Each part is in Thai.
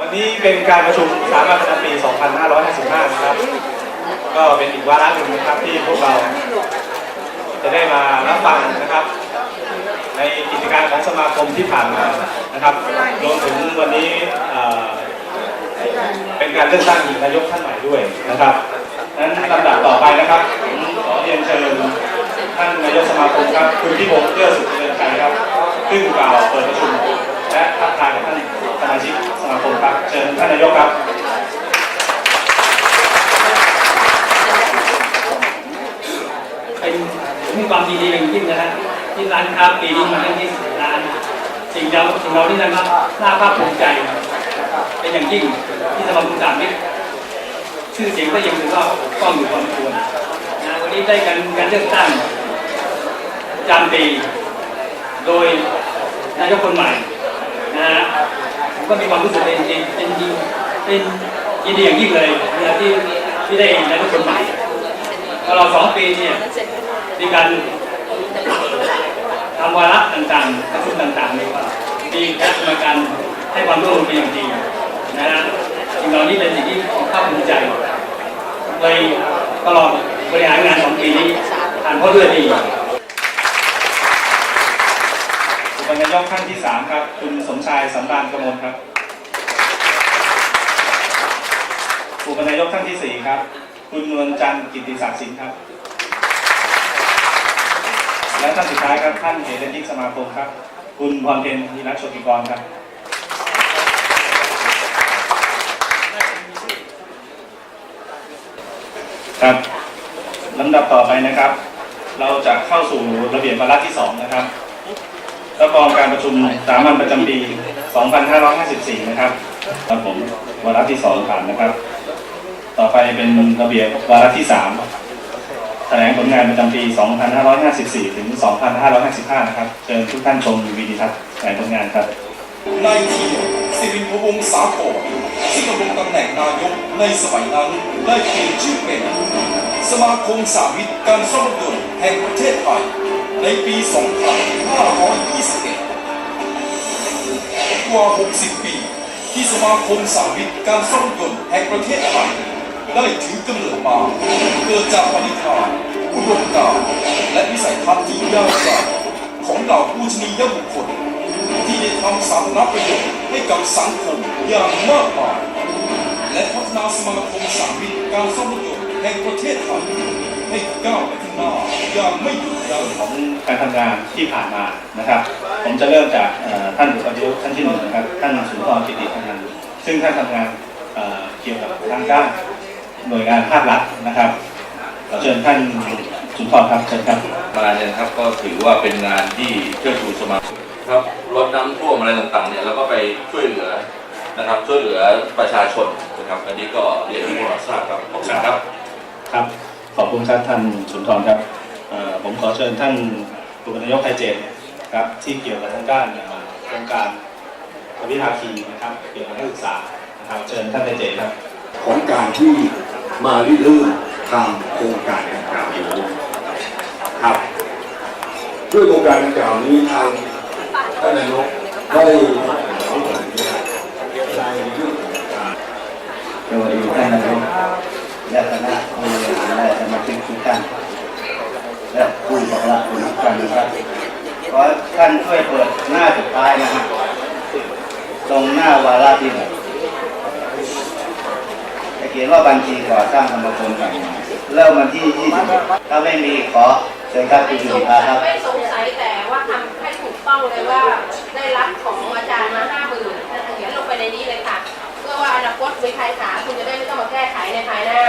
วันนี้เป็นการประชุมสามัญประจำปี 2555 นะครับ ก็เป็นอีกวาระหนึ่งนะครับที่พวกเรา จะได้มารับฟังนะครับ ในกิจการของสมาคมที่ผ่านมานะครับรวมถึงวันนี้เป็นการเลือกตั้งนายกท่านใหม่ด้วยนะครับนั้นลำดับต่อไปนะครับขอเรียนเชิญท่านนายกสมาคมครับคุณพิพงศ์เกื้อสุขเจริญชัยครับขึ้นกล่าวเปิดประชุมานนายกครับเป็นมีความดีใจอย่างยิ่งนะฮะที่ร้านค้าปีนี้มาทั้ที่สิบร้าน สิ่งเราสิ่งเราที่นะครับน่าภาคภูมิใจ เป็นอย่างยิ่งที่สมาคมสามมิตรชื่อเสียงก็ยังถือว่าปกป้องอยู่พอสมควรนะวันนี้ได้การการเลือกตั้งจำปีโดยนายกคนใหม่นะฮะ ก็มีความรู้สึกเป็นเป็นจริงเป็นยินดีอย่างยิ่งเลยนะที่ที่ได้นายกคนใหม่ตลอดสองปีเนี่ยมีการทำวาระต่างๆประชุมต่างๆเนี่ยมีคณะกรรมการให้ความร่วมมือเป็นอย่างดีนะฮะสิ่งเหล่านี้เป็นสิ่งที่ภาคภูมิใจเลยตลอดบริหารงานของปีนี้ผ่านพ้นด้วยดี อุป นายกท่านที่3ครับ คุณสมชายสำราญกมลครับอุปนายกท่านที่4ครับ คุณนวลจันทร์กิติศักดิ์สินครับ และท่านสุดท้ายครับท่านเหตุยิกสมาคมครับ คุณพรเพ็ญนิรัชโชติกรครับครับลำดับต่อไปนะครับ เราจะเข้าสู่ระเบียบวาระที่2นะครับ รับรองการประชุมสามัญประจำปี 2554 นะครับครับผมวาระที่ 2 ผ่านนะครับ ต่อไปเป็นระเบียบวาระที่ 3 แถลงผลงานประจำปี 2554 ถึง 2555 นะครับ เชิญทุกท่านชมวิดีทัศน์แถลงผลงานครับ นายเทียนสิริพวงศ์สาครซึ่งดำรงตำแหน่งนายกในสมัยนั้นได้เปลี่ยนชื่อเป็นสมาคมสามิตการซ่อมรถยนต์แห่งประเทศไทยในปี 2 5 2 กว่า60 ปี ที่สมาคมสามิตการซ่อมยนต์แห่งประเทศไทยได้ถือกำเนิดมา เกิดจากปณิธานอุดมการณ์และวิสัยทัศน์ที่ยาวไกลของเหล่าผู้ชนียบุคคล ที่ได้ทำสาธารณประโยชน์ให้กับสังคมอย่างมากมายและพัฒนาสมาคมสามิตการซ่อมรถยนต์แห่งประเทศไทยให้ก้าวไป ข้างหน้าอย่างไม่หยุดยั้งของการทำงานที่ผ่านมานะครับ ผมจะเริ่มจากเอ่อท่านอุปนายกท่านที่หนึ่งนะครับท่านสุนทรกิติพันธ์ซึ่งท่านทำงานเอ่อเกี่ยวกับทางด้านหน่วยงานภาครัฐนะครับขอเชิญท่านสุนทรครับเชิญครับมาเนี่ยนะครับก็ถือว่าเป็นงานที่เชิดชูสมาคมครับรถน้ำท่วมอะไรต่างๆเนี่ยเราก็ไปช่วยเหลือนะครับช่วยเหลือประชาชนนะครับอันนี้ก็เรียนให้พวกเราทราบครับขอบคุณครับครับ ขอบคุณครับท่านสุนทรครับเอ่อ ผมขอเชิญท่านอุปนายกไทยเจนครับที่เกี่ยวกับทางด้านเอ่อโครงการอภิภาคีนะครับเกี่ยวกับนักศึกษานะครับเชิญท่านไทยเจนครับของการที่มาริเริ่มทำโครงการดังกล่าวนี้ครับด้วยโครงการดังกล่าวนี้ทางท่านนายกได้ในเรื่องของการสวัสดีท่านนายกและคณะผู้บริหารและสมาชิกทุกท่าน และผู้ประกาศทุกท่านนะครับขอท่านช่วยเปิดหน้าสุดท้ายนะฮะตรงหน้าวาระที่หนึ่งจะเขียนว่าบัญชีก่อสร้างสมคมกันเริ่มวันที่20ถ้าไม่มีขอเชิญครับคุณจุฬาครับไม่สงสัยแต่ว่าทำให้ถูกต้องเลยว่าได้รับของอาจารย์มาห้าหมื่นเขียนลงไปในนี้เลยค่ะ เพื่อว่าอนาคตมีใครถามคุณจะได้ไม่ต้องมาแก้ไขในภายหน้า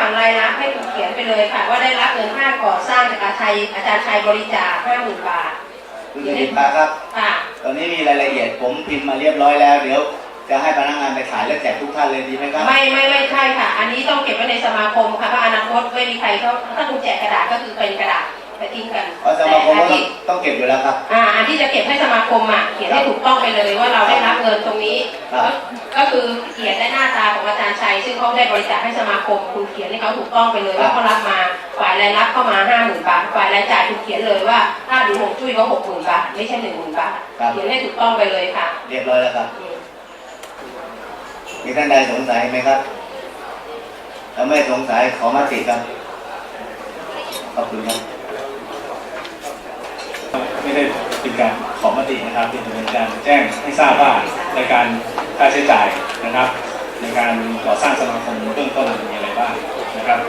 ฝั่งรายรับให้คุณเขียนไปเลยค่ะ ว่าได้รับเงินค่าก่อสร้างจากอาจารย์อาจารย์ชัยบริจาคห้าหมื่นบาทคุณจุฬาครับ ค่ะ ตอนนี้มีรายละเอียดผมพิมพ์มาเรียบร้อยแล้ว เดี๋ยวจะให้พนักงานไปขายและแจกทุกท่านเลยดีไหมครับ ไม่ไม่ไม่ใช่ค่ะ อันนี้ต้องเก็บไว้ในสมาคมค่ะเพราะอนาคตไม่มีใครเขาถ้าคุณแจกกระดาษก็คือเป็นกระดาษ ไปทิ้งกันเพราะสมาคมแต่ก็อันต้องที่ต้องเก็บอยู่แล้วครับ อ่าอันที่จะเก็บให้สมาคมอะเขียนให้ถูกต้องไปเลยว่าเราได้รับเงินตรงนี้ ครับก็ก็คือเขียนได้หน้าตาของอาจารย์ชัย ซึ่งเขาได้บริจาคให้สมาคม คุณเขียนให้เขาถูกต้องไปเลยว่าเขารับมาฝ่ายรายรับเข้ามาห้าหมื่นบาทฝ่ายรายจ่ายคุณเขียนเลยว่าถ้าดูหกจุ้ยก็หกหมื่นบาทไม่ใช่หนึ่งหมื่นบาทครับเขียนให้ถูกต้องไปเลยค่ะเรียบร้อยแล้วครับ อืมมีท่านใดสงสัยไหมครับ ถ้าไม่สงสัยขอมติครับ ขอบคุณครับ ไม่ได้เป็นการขอมตินะครับเป็นการแจ้งให้ทราบว่าในการค่าใช้จ่ายนะครับ ในการก่อสร้างสมาคมเบื้องต้นมีอะไรบ้างนะครับ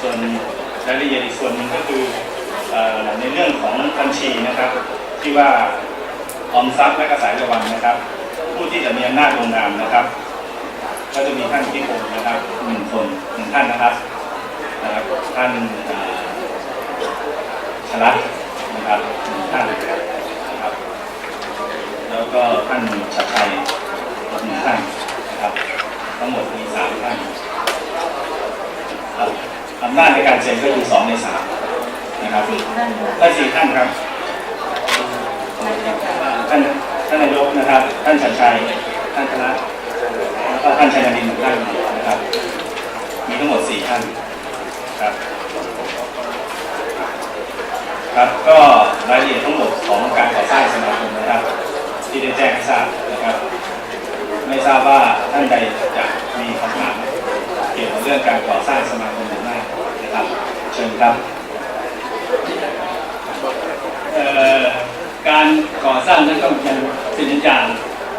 ส่วนรายละเอียดอีกส่วนหนึ่งก็คือในเรื่องของบัญชีนะครับ ที่ว่าออมทรัพย์และกระสายระวันนะครับ ผู้ที่จะมีอำนาจลงนามนะครับ ก็จะมีท่านพิพงศ์นะครับหนึ่งคนหนึ่งท่านนะครับท่านชลัด นะครับหนึ่งท่านนะครับ แล้วก็ท่านชัดชัยหนึ่งท่านนะครับ ทั้งหมดมีสามท่านครับอำนาจในการเซ็นก็คือสองในสามนะครับได้สี่ท่านครับท่านท่านนายกนะครับ ท่านชัดชัยท่านคณะแล้วก็ท่านชัยนารินทร์หนึ่งท่านนะครับ มีทั้งหมดสี่ท่านครับ ครับก็รายละเอียดทั้งหมดของการก่อสร้างสมาคมนะครับ ที่ได้แจ้งให้ทราบนะครับ ไม่ทราบว่าท่านใดจะมีคำถามเกี่ยวกับเรื่องการก่อสร้างสมาคมหรือไม่นะครับ เชิญครับเอ่อการก่อสร้างนั้นต้องเป็นสิ่งอย่าง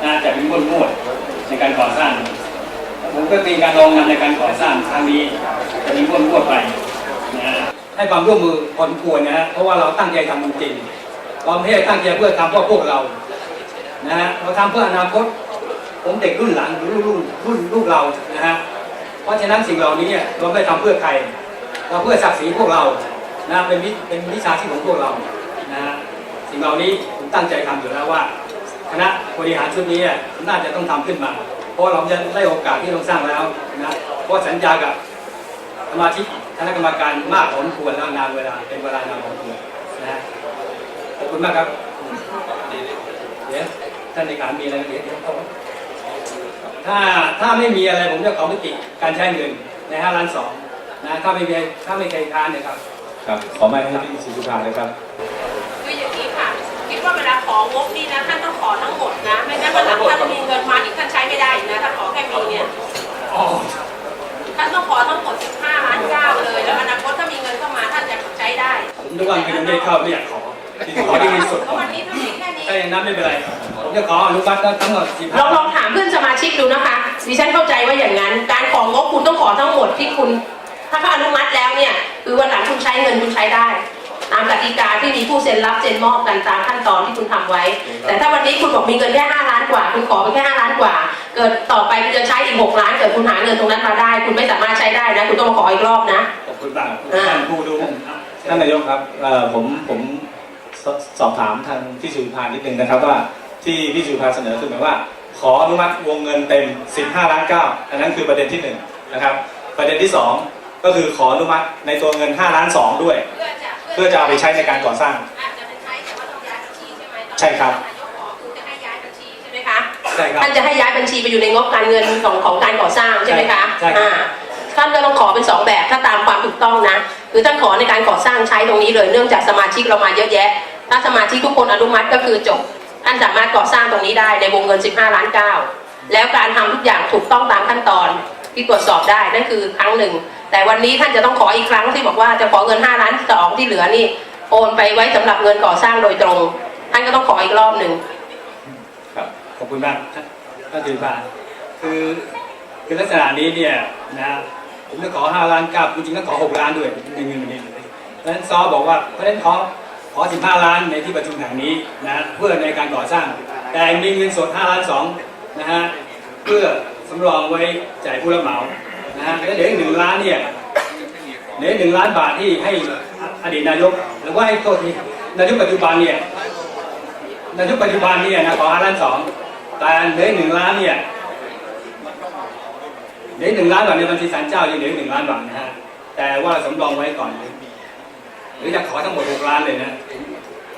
นะจะเป็นม้วนมวดในการก่อสร้างผมก็มีการลองนำในการก่อสร้างครั้งนี้จะมีม้วนมวดไป ให้ความร่วมมือพอสมควรนะฮะเพราะว่าเราตั้งใจทำจริงเราไม่ได้ตั้งใจเพื่อทำเพื่อพวกเรานะฮะเราทำเพื่ออนาคตผมเด็กรุ่นหลังหรือรุ่นรุ่นรุ่นลูกเรานะฮะเพราะฉะนั้นสิ่งเหล่านี้เนี่ยเราไม่ได้ทำเพื่อใครเราเพื่อศักดิ์ศรีพวกเรานะเป็นวิเป็นวิชาชีพของพวกเรานะฮะสิ่งเหล่านี้ผมตั้งใจทำอยู่แล้วว่า คณะบริหารชุดนี้เนี่ยน่าจะต้องทำขึ้นมา เพราะเราจะได้โอกาสที่ต้องสร้างแล้วนะเพราะสัญญากับสมาชิก คณะกรรมการมากพอสมควรแล้วนานเวลาเป็นเวลานานพอสมควรนะฮะขอบคุณมากครับเดี๋ยวท่านในการมีอะไรเดี๋ยวเดี๋ยวเขาถ้าถ้าไม่มีอะไรผมจะขอมติการใช้เงินในห้าล้านสองนะถ้าไม่มีถ้าไม่เคยค้านเนยครับครับขอไม้ให้พี่สุภาเลยครับคืออย่างนี้ค่ะคิดว่าเวลาของงบนี่นะท่านต้องขอทั้งหมดนะไม่งั้นวันหลังท่านมีเงินมาอีกท่านใช้ไม่ได้อีกนะถ้าขอแค่มีเนี่ย ท่านต้องขอทั้งหมด 15 ล้านเก้าเลย แล้วอนาคตถ้ามีเงินเข้ามาท่านจะใช้ได้ผมทุกวันก็ยังไม่ได้เข้าไม่อยากขอขอที่มีสุดเพราะวันนี้ถ้ามีแค่นี้ถ้าอย่างนั้นไม่เป็นไรผมจะขออนุมัติทั้งหมดสิบลองลองถามเพื่อนสมาชิกดูนะคะดิฉันเข้าใจว่าอย่างนั้น การของงบคุณต้องขอทั้งหมดที่คุณ ถ้าเขาอนุมัติแล้วเนี่ยคือวันหลังคุณใช้เงินคุณใช้ได้ ตามกติกาที่มีผู้เซ็นรับเซ็นมอบกันตามขั้นตอนที่คุณทำไว้ แต่ถ้าวันนี้คุณบอกมีเงินแค่5ล้านกว่า คุณขอไปแค่5ล้านกว่า เกิดต่อไปคุณจะใช้อีก6ล้านเกิดคุณหาเงินตรงนั้นมาได้ คุณไม่สามารถใช้ได้นะ คุณต้องมาขออีกรอบนะ ขอบคุณมากท่านผู้ดูท่านนายกครับเอ่อผมผมสสอบถามทางพี่สุภานิดนึงนะครับว่าที่พี่สุภาเสนอคือหมายว่า ขออนุมัติวงเงินเต็ม 15 ล้านเก้าอันนั้นคือประเด็นที่หนึ่งนะครับประเด็นที่สองก็คือขออนุมัติในตัวเงิน5ล้านสองด้วย เพื่อจะเพื่อจะเอาไปใช้ในการก่อสร้าง อาจจะเป็นใช้แต่ว่าต้องย้ายบัญชีใช่ไหมใช่ครับ ใช่ครับท่านจะให้ย้ายบัญชีไปอยู่ในงบการเงินของของการก่อสร้างใช่ไหมคะใช่ครับ อ่าท่านก็ต้องขอเป็นสองแบบถ้าตามความถูกต้องนะคือท่านขอในการก่อสร้างใช้ตรงนี้เลยเนื่องจากสมาชิกเรามาเยอะแยะ ถ้าสมาชิกทุกคนอนุมัติก็คือจบท่านสามารถก่อสร้างตรงนี้ได้ในวงเงิน 15 ล้านเก้าแล้วการทำทุกอย่างถูกต้องตามขั้นตอนที่ตรวจสอบได้นั่นคือครั้งหนึ่ง แต่วันนี้ท่านจะต้องขออีกครั้งที่บอกว่าจะขอเงิน5ล้านสองที่เหลือนี่โอนไปไว้สำหรับเงินก่อสร้างโดยตรง ท่านก็ต้องขออีกรอบหนึ่ง คุณมากท่านท่านถือพานคือคือลักษณะนี้เนี่ยนะผมจะขอ 5 ล้านกับจริงๆก็ขอ 6 ล้านด้วยในเงินนี้เลยเพราะฉะนั้นซอบอกว่าเพราะฉะนั้นขอขอ 15 ล้านในที่ประชุมแห่งนี้นะเพื่อในการก่อสร้าง แต่มีเงินสด 5 ล้าน2นะฮะเพื่อสำรองไว้จ่ายผู้รับเหมานะฮะแล้วเดี๋ยวอีกหนึ่งล้านเนี่ยเหลือหนึ่งล้านบาทที่ให้อดีตนายกหรือว่าให้โทษทีนายกปัจจุบันเนี่ยนายกปัจจุบันเนี่ยนะขอห้าล้านสอง แต่เหลือหนึ่งล้านเนี่ยเหลือหนึ่งล้านบาทในบัญชีศาลเจ้ายังเหลือหนึ่งล้านบาทนะฮะแต่ว่าสำรองไว้ก่อน หรือจะขอทั้งหมดหกล้านเลยนะ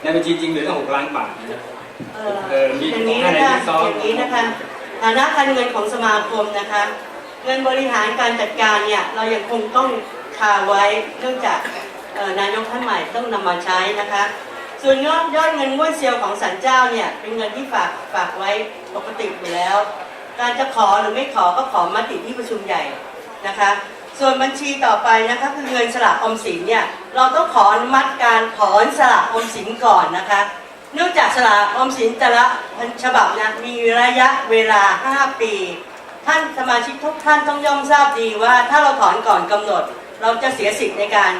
ในบัญชีจริงเหลือตั้งหกล้านบาทนะเออมีอย่างนี้นะคะในที่ซ้อย่างนี้นะคะฐานะการเงินของสมาคมนะคะเงินบริหารการจัดการเนี่ยเรายังคงต้องคาไว้เนื่องจากนายกท่านใหม่ต้องนำมาใช้นะคะ ส่วนยอดยอดเงินงวดเซียวของสันเจ้าเนี่ยเป็นเงินที่ฝากฝากไว้ปกติอยู่แล้ว การจะขอหรือไม่ขอก็ขอมติที่ประชุมใหญ่นะคะ ส่วนบัญชีต่อไปนะคะคือเงินสละออมสินเนี่ยเราต้องขออนุมัติการถอนสละออมสินก่อนนะคะ เนื่องจากสละออมสินแต่ละฉบับนะมีระยะเวลา 5 ปี ท่านสมาชิกทุกท่านต้องย่อมทราบดีว่าถ้าเราถอนก่อนกำหนด เราจะเสียสิทธิ์ในการ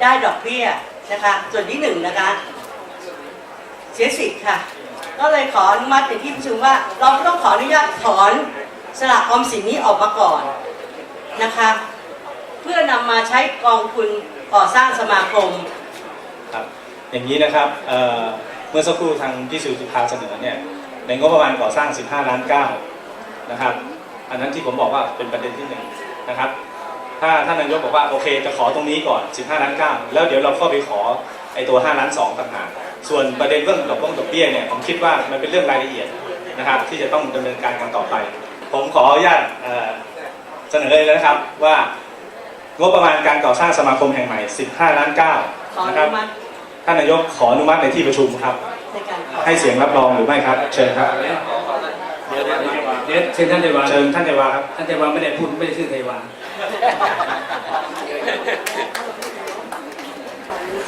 ได้ดอกเบี้ยนะคะ ส่วนที่หนึ่งนะคะ เสียสิทธิ์ค่ะ ก็เลยขออนุมัติในที่ประชุมว่า เราต้องขออนุญาตถอนสละออมสินนี้ออกมาก่อนนะคะ เพื่อนำมาใช้กองทุนก่อสร้างสมาคม ครับอย่างนี้นะครับเอ่อเมื่อสักครู่ทางพี่สุสุภาเสนอเนี่ยในงบประมาณก่อสร้าง 15 ล้านเก้านะครับอันนั้นที่ผมบอกว่าเป็นประเด็นที่หนึ่งนะครับถ้าท่านนายกบอกว่าโอเคจะขอตรงนี้ก่อน 15 ล้านเก้าแล้วเดี๋ยวเราก็ไปขอไอ้ตัว 5 ล้าน2ต่างหาก ส่วนประเด็นเรื่องดอกบ้งดอกเบี้ยเนี่ยผมคิดว่ามันเป็นเรื่องรายละเอียดนะครับ ที่จะต้องดำเนินการกันต่อไป ผมขออนุญาตเอ่อเสนอเลยนะครับว่างบประมาณการก่อสร้างสมาคมแห่งใหม่ 15 ล้านเก้าขออนะคนุรับมัติท่านนายกขออนุมัติในที่ประชุมครับในการขอให้เสียงรับรองหรือไม่ครับ เชิญครับเดี๋ยวเดี๋ยวเดี๋ยวเชิญท่านเทวาเชิญท่านเทวาครับท่านเทวาไม่ได้พูดไม่ได้ชื่อเทวา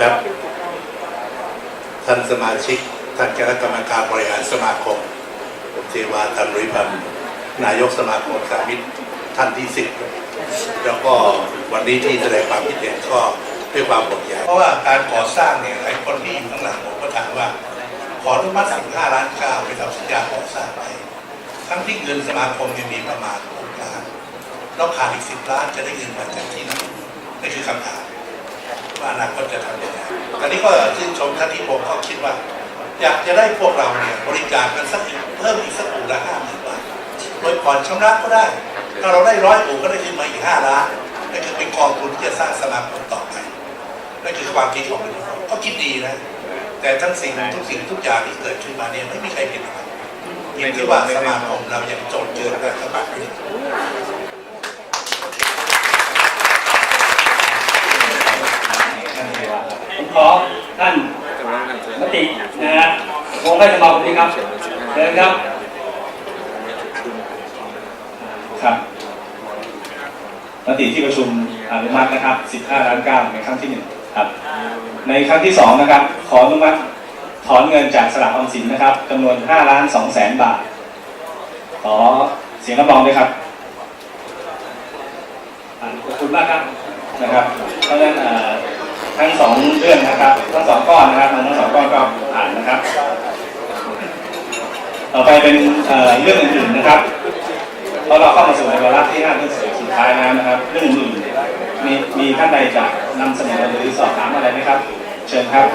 ครับ ท่านสมาชิก ท่านคณะกรรมการบริหารสมาคมผมเทวาตันรุยพันธ์นายกสมาคมสามิตท่านที่สิบแล้วก็วันนี้ที่แสดงความคิดเห็นก็ด้วยความห่วงใยเพราะว่าการก่อสร้างเนี่ยหลายคนที่อยู่ข้างหลังผมก็ถามว่า ขออนุมัติ15ล้านเก้าไปทำสัญญาก่อสร้างไปทั้งที่เงินสมาคมเนี่ยมีประมาณ6ล้านเราขาดอีก10ล้านจะได้เงินมาจากที่ไหนนี่คือคำถาม ว่าอนาคตจะทำยังไงอันนี้ก็ชื่นชมท่านที่ผมเขาคิดว่า อยากจะได้พวกเราเนี่ยบริจาคกันสักเพิ่มอีกสักอู่ละห้าหมื่นบาทโดยผ่อนชำระก็ได้ ถ้าเราได้ร้อยอู่ก็ได้ขึ้นมาอีกห้าล้านนั่นคือเป็นกองทุนที่จะสร้างสมาคมต่อไปนั่นคือความคิดของผมก็คิดดีนะ แต่ทั้งสิ่งทุกสิ่งทุกอย่างที่เกิดขึ้นมาเนี่ยไม่มีใครผิดหรอกเพียงที่ว่าสมาคมเรายังจนเกินรัฐบาลอยู่ท่านเทวาครับ ผม ขอท่านมตินะฮะวงให้สมาคมนี้ครับเชิญครับครับมติที่ประชุมอนุมัตินะครับ 15ล้านเก้าในครั้งที่หนึ่งครับ ในครั้งที่สองนะครับ ขออนุมัติถอนเงินจากสลากออมสินนะครับจำนวน5ล้าน2แสนบาท ขอเสียงรับรองด้วยครับอ่าขอบคุณมากครับนะครับ เพราะฉะนั้นเอ่อ ทั้งสองเรื่องนะครับทั้งสองก้อนนะครับทั้งสองก้อนก็ผ่านนะครับ ต่อไปเป็นเรื่องอื่นๆนะครับเพราะเราเข้ามาสู่ในวาระที่ห้าเรื่องสุดท้ายแล้วนะครับ เรื่องอื่นมีมีท่านใดจะนำเสนอหรือสอบถามอะไรไหมครับ เชิญครับ